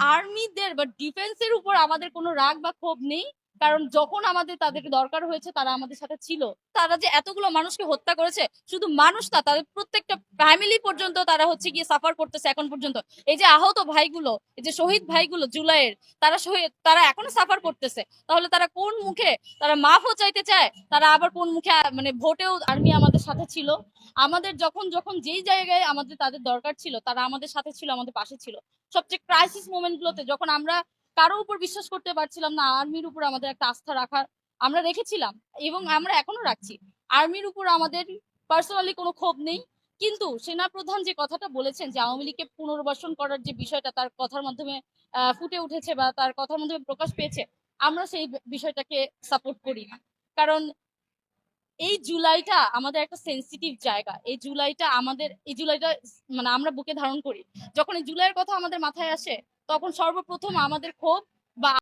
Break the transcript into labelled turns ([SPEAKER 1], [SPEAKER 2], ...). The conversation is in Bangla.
[SPEAKER 1] আর্মিদের বা ডিফেন্সের উপর আমাদের কোনো রাগ বা ক্ষোভ নেই। কারণ যখন আমাদের তাদেরকে দরকার হয়েছে, তারা আমাদের সাথে ছিল। তারা যে এতগুলো মানুষকে হত্যা করেছে, শুধু মানুষ না, তাদের প্রত্যেকটা ফ্যামিলি পর্যন্ত তারা হচ্ছে গিয়ে সাফার করতেছে এখন পর্যন্ত। এই যে আহত ভাইগুলো, এই যে শহীদ ভাইগুলো জুলাইয়ের, তারা শহীদ, তারা এখনও সাফার করতেছে। তাহলে তারা কোন মুখে তারা মাফও চাইতে চায়, তারা আবার কোন মুখে মানে ভোটেও আর্মি আমাদের সাথে ছিল? আমাদের যখন যখন যেই জায়গায় আমাদের তাদের দরকার ছিল, তারা আমাদের সাথে ছিল, আমাদের পাশে ছিল। সবচেয়ে ক্রাইসিস মোমেন্ট গুলোতে যখন আমরা কারও উপর বিশ্বাস করতে পারছিলাম না আর্মির উপর আমাদের একটা আস্থা রাখার আমরা রেখেছিলাম এবং আমরা এখনও রাখছি। আর্মির উপর আমাদের পার্সোনালি কোনো ক্ষোভ নেই কিন্তু সেনাপ্রধান যে কথাটা বলেছেন যে আওয়ামী লীগকে পুনর্বাসন করার যে বিষয়টা তার কথার মাধ্যমে ফুটে উঠেছে বা তার কথার মাধ্যমে প্রকাশ পেয়েছে আমরা সেই বিষয়টাকে সাপোর্ট করি না। কারণ এই জুলাইটা আমাদের একটা সেন্সিটিভ জায়গা। এই জুলাইটা আমাদের এই জুলাইটা মানে আমরা বুকে ধারণ করি। যখন এই জুলাইয়ের কথা আমাদের মাথায় আসে তখন সর্বপ্রথম আমাদের ক্ষোভ বা